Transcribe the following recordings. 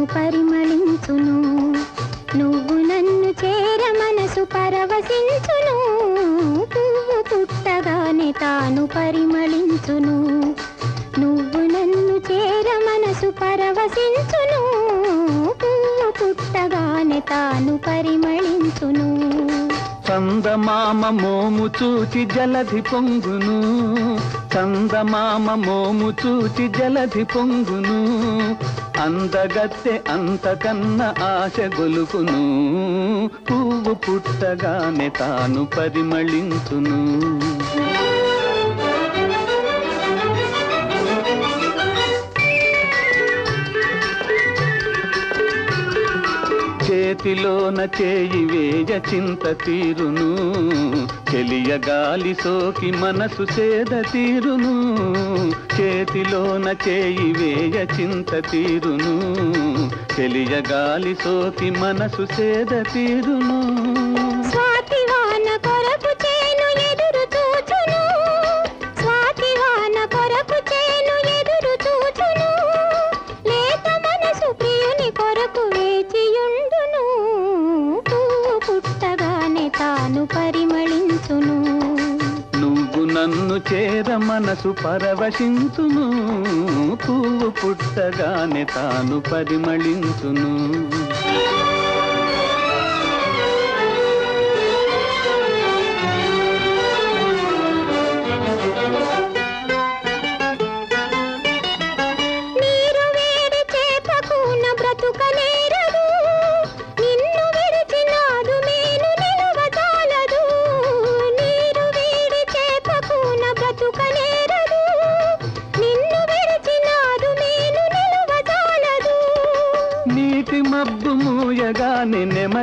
పరిమళించును. నువ్వు నన్ను చేర మనసు పరవశించును. పువ్వు పుట్టగానే తాను పరిమళించును. నువ్వు నన్ను చేర మనసు పరవశించును. పువ్వు పుట్టగానే తాను పరిమళించును. చందమామ మోము చూచి జలధి పొంగును. చందమామ మోము చూచి జలధి పొంగును. అందగత్తె అంతకన్న ఆశ గొలుకును పువ్వు పుట్టగానే తాను పరిమళించును. చేతిలోన చేయి వేయ చింత తీరును. చెలియ గాలి సోకి మనసు సేద తీరును. చేతిలోన చేయి వేయ చింత తీరును. చెలియ గాలి సోకి మనసు సేద తీరును. నన్ను చేర మనసు పరవశించును. పువ్వు పుట్టగానే తాను పరిమళించును.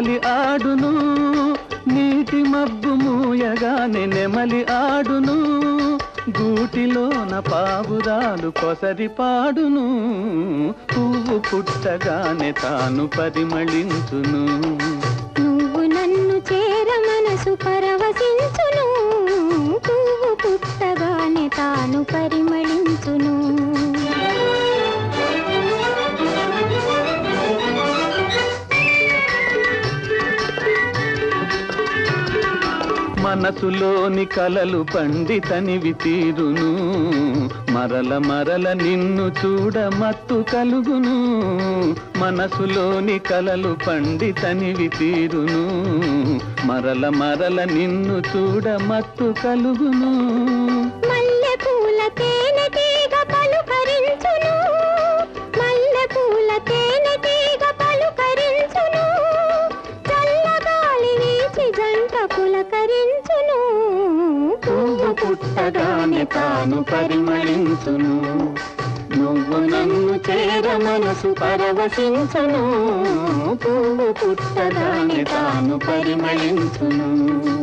నెమలి ఆడును నీటి మబ్బు మూయగానే నెమలి ఆడును గూటిలోన పావురాలు కొసరి పాడును పువ్వు పుట్టగానే తాను పరిమళించును. నువ్వు నన్ను చేర మనసు పరవశించును పువ్వు పుట్టగానే తాను పరిమళించును. మనసులోని కలలు పండితనివి తీరును. మరల మరల నిన్ను చూడ మత్తు కలుగును. మనసులోని కలలు పండితనివి తీరును. మరల మరల నిన్ను చూడ మత్తు కలుగును. పంట పులకరించును. పువ్వు పుట్టగానే తాను పరిమళించును. నువ్వు నన్ను చేర మనసు పరవశించును. పువ్వు పుట్టగానే తాను పరిమళించును.